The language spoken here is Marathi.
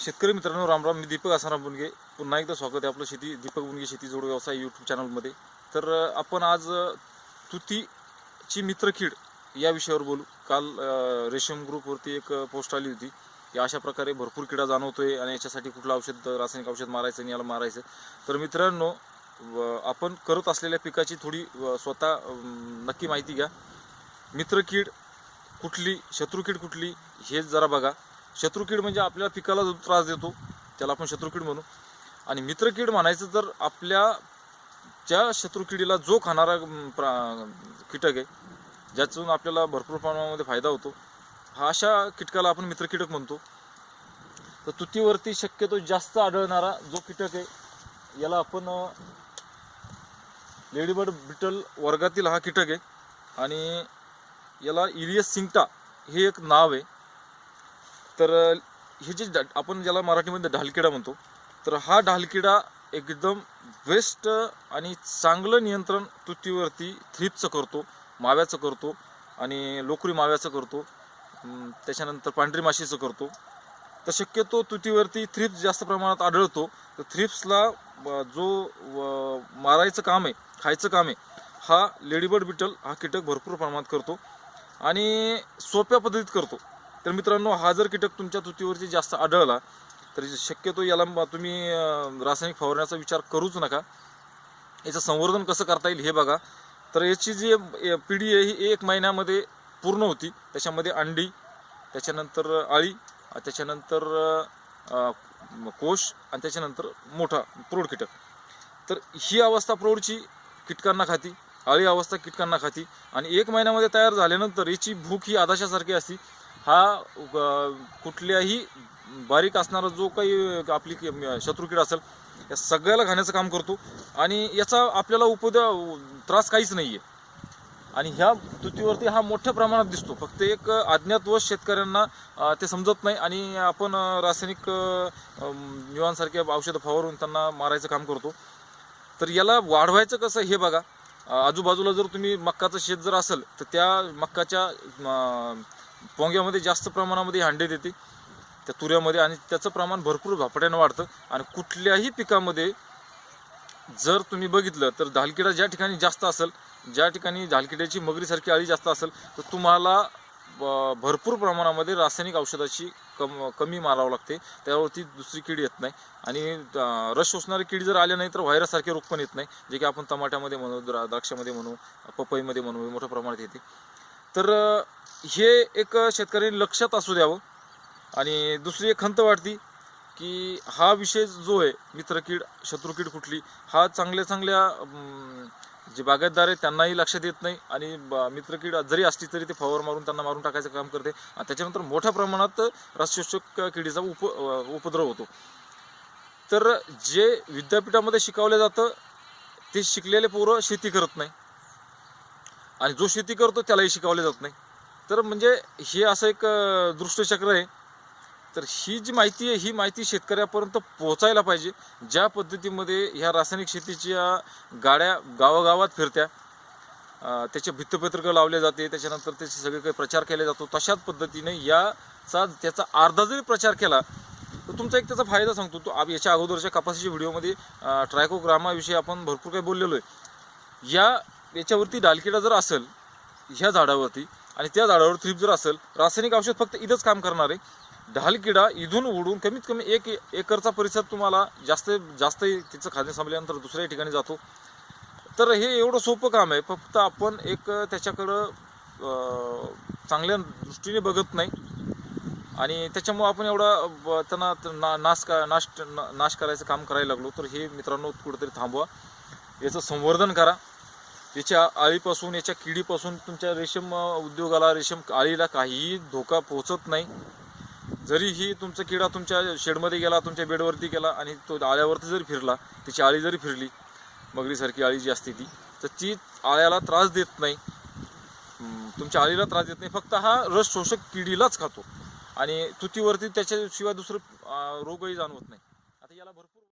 शेतकरी मित्रांनो रामराम मी दीपक आसाराम बुनगे. पुन्हा एकदा स्वागत आहे आपलं शेती दीपक बुनगे शेती जोड व्यवसाय यूट्यूब चॅनलमध्ये तर आपण आज तुतीची मित्रकीड या विषयावर बोलू. काल रेशीम ग्रुपवरती एक पोस्ट आली होती. की अशा प्रकारे भरपूर किडा जाणवतोय आणि याच्यासाठी कुठलं औषध रासायनिक औषध मारायचं आणि याला मारायचं. तर मित्रांनो व- आपण करत असलेल्या पिकाची थोडी व- स्वतः नक्की माहिती घ्या. मित्रकीड कुठली शत्रुकीड कुठली हे जरा बघा. शत्रुकीड म्हणजे आपल्या पिकाला जो त्रास देतो त्याला आपण शत्रुकीड म्हणू. आणि मित्रकीड म्हणायचं तर आपल्या ज्या शत्रुकिडीला जो खाणारा प्रा- कीटक आहे ज्यातून आपल्याला भरपूर प्रमाणामध्ये फायदा होतो हा अशा कीटकाला आपण मित्रकीटक म्हणतो. तर तुतीवरती शक्यतो जास्त आढळणारा जो कीटक आहे याला आपण लेडीबर्ड बिटल वर्गातील हा कीटक आहे. आणि याला इलियस सिंगटा हे एक नाव आहे. तर हे जे डा- आपण ज्याला मराठीमध्ये ढालकिडा म्हणतो तर हा ढालकिडा एकदम बेस्ट आणि चांगलं नियंत्रण तुतीवरती थ्रीपचं करतो माव्याचं करतो आणि लोकरी माव्याचं करतो त्याच्यानंतर पांढरी माशीचं करतो. तर शक्यतो तुतीवरती थ्रिप्स जास्त प्रमाणात आढळतो. तर थ्रिप्सला ब- जो व- मारायचं काम आहे खायचं काम आहे हा लेडीबर्ड बिटल हा कीटक भरपूर प्रमाणात करतो आणि सोप्या पद्धतीत करतो. तर मित्रांनो हा जर कीटक तुमच्या तुतीवरती जास्त आढळला तर शक्यतो याला तुम्ही रासायनिक फवारण्याचा विचार करूच नका. याचं संवर्धन कसं करता येईल हे बघा. तर याची जी पिढी आहे ही एक महिन्यामध्ये पूर्ण होती. त्याच्यामध्ये अंडी त्याच्यानंतर अळी त्याच्यानंतर कोश आणि त्याच्यानंतर मोठा प्रौढ कीटक. तर ही अवस्था प्रौढची कीटकांना खाती अळी अवस्था कीटकांना खाती. आणि एक महिन्यामध्ये तयार झाल्यानंतर याची भूक ही आदाशासारखी असती हा कुठल्याही बारीक असणारा जो काही आपली शत्रुकीड असेल या सगळ्याला घाण्याचं काम करतो. आणि याचा आपल्याला उपद्या त्रास काहीच नाही आहे आणि ह्या तुतीवरती हा मोठ्या प्रमाणात दिसतो. फक्त एक अज्ञातवश शेतकऱ्यांना ते समजत नाही. आणि आपण रासायनिक निवांसारखे औषधं फवारून त्यांना मारायचं काम करतो. तर याला वाढवायचं कसं हे बघा. आजूबाजूला जर तुम्ही मक्काचं शेत जर असेल तर त्या मक्काच्या पोंग्यामध्ये जास्त प्रमाणामध्ये हांडे देते. त्या तुऱ्यामध्ये आणि त्याचं प्रमाण भरपूर झपाट्यानं वाढतं. आणि कुठल्याही पिकामध्ये जर तुम्ही बघितलं तर धालकिडा ज्या ठिकाणी जास्त असेल ज्या ठिकाणी धालकिड्याची मगरीसारखी अळी जास्त असेल तर तुम्हाला भरपूर प्रमाणामध्ये रासायनिक औषधाची कम कमी मारावं लागते. त्यावरती दुसरी कीड येत नाही. आणि रस शोषणारी कीड जर आले नाही तर व्हायरससारखे रोग पण येत नाही. जे की आपण टमाट्यामध्ये म्हणू द्रा द्राक्षामध्ये म्हणू पपईमध्ये म्हणू मोठ्या प्रमाणात येते. तर हे एक शेतकऱ्यांनी लक्षात असू द्यावं. आणि दुसरी एक खंत वाटती की हा विषय जो आहे मित्रकीड शत्रुकीड कुठली हा चांगल्या चांगल्या जे बागायतदार आहेत त्यांनाही लक्षात येत नाही. आणि मित्रकीड जरी असली तरी ते फवार मारून त्यांना मारून टाकायचं काम करते. आणि त्याच्यानंतर मोठ्या प्रमाणात रसशोषक किडीचा उप उपद्रव होतो. तर जे विद्यापीठामध्ये शिकवलं जातं ते शिकलेले पोरं शेती करत नाही. आणि जो शेती करतो त्यालाही शिकवले जात नाही. तर म्हणजे हे असं एक दृष्टचक्र आहे. तर ही जी माहिती आहे ही माहिती शेतकऱ्यापर्यंत पोहोचायला पाहिजे. ज्या पद्धतीमध्ये ह्या रासायनिक शेतीच्या गाड्या गावागावात फिरत्या त्याचे भित्तपत्रकं लावले जाते त्याच्यानंतर त्याचे सगळे काही प्रचार केले जातो तशाच पद्धतीने याचा त्याचा अर्धा जरी प्रचार केला तर तुमचा एक त्याचा फायदा सांगतो. तो आप- याच्या अगोदरच्या कपासीच्या व्हिडिओमध्ये ट्रायकोग्रामाविषयी आपण भरपूर काही बोललेलो आहे. या याच्यावरती डालकिडा जर असेल ह्या झाडावरती आणि त्या झाडावर थ्रीप जर असेल रासायनिक औषध फक्त इथंच काम करणार आहे. ढालकिडा इथून उडून कमीत कमी एक एकरचा परिसर तुम्हाला जास्त जास्त तिचं खाद्य संपल्यानंतर दुसऱ्या ठिकाणी जातो. तर हे एवढं सोपं काम आहे. फक्त आपण एक त्याच्याकडं चांगल्या दृष्टीने बघत नाही. आणि त्याच्यामुळं आपण एवढा ब- त्यांना ना नाश का नाश नाश करायचं काम करायला लागलो. तर हे मित्रांनो कुठेतरी थांबवा. याचं संवर्धन करा. याच्या आळीपासून याच्या किडीपासून तुमच्या रेशीम उद्योगाला रेशीम आळीला काहीही धोका पोहोचत नाही. जरी ही तुमचा किडा तुमच्या शेडमध्ये गेला तुमच्या बेडवरती गेला आणि तो आळ्यावरती जरी फिरला तिची आळी जरी फिरली मगरीसारखी आळी जी असते ती तर ती आळ्याला त्रास देत नाही. तुमच्या आळीला त्रास देत नाही. फक्त हा रस शोषक किडीलाच खातो. आणि तुतीवरती त्याच्याशिवाय दुसरं रोगही जाणवत नाही. आता याला भरपूर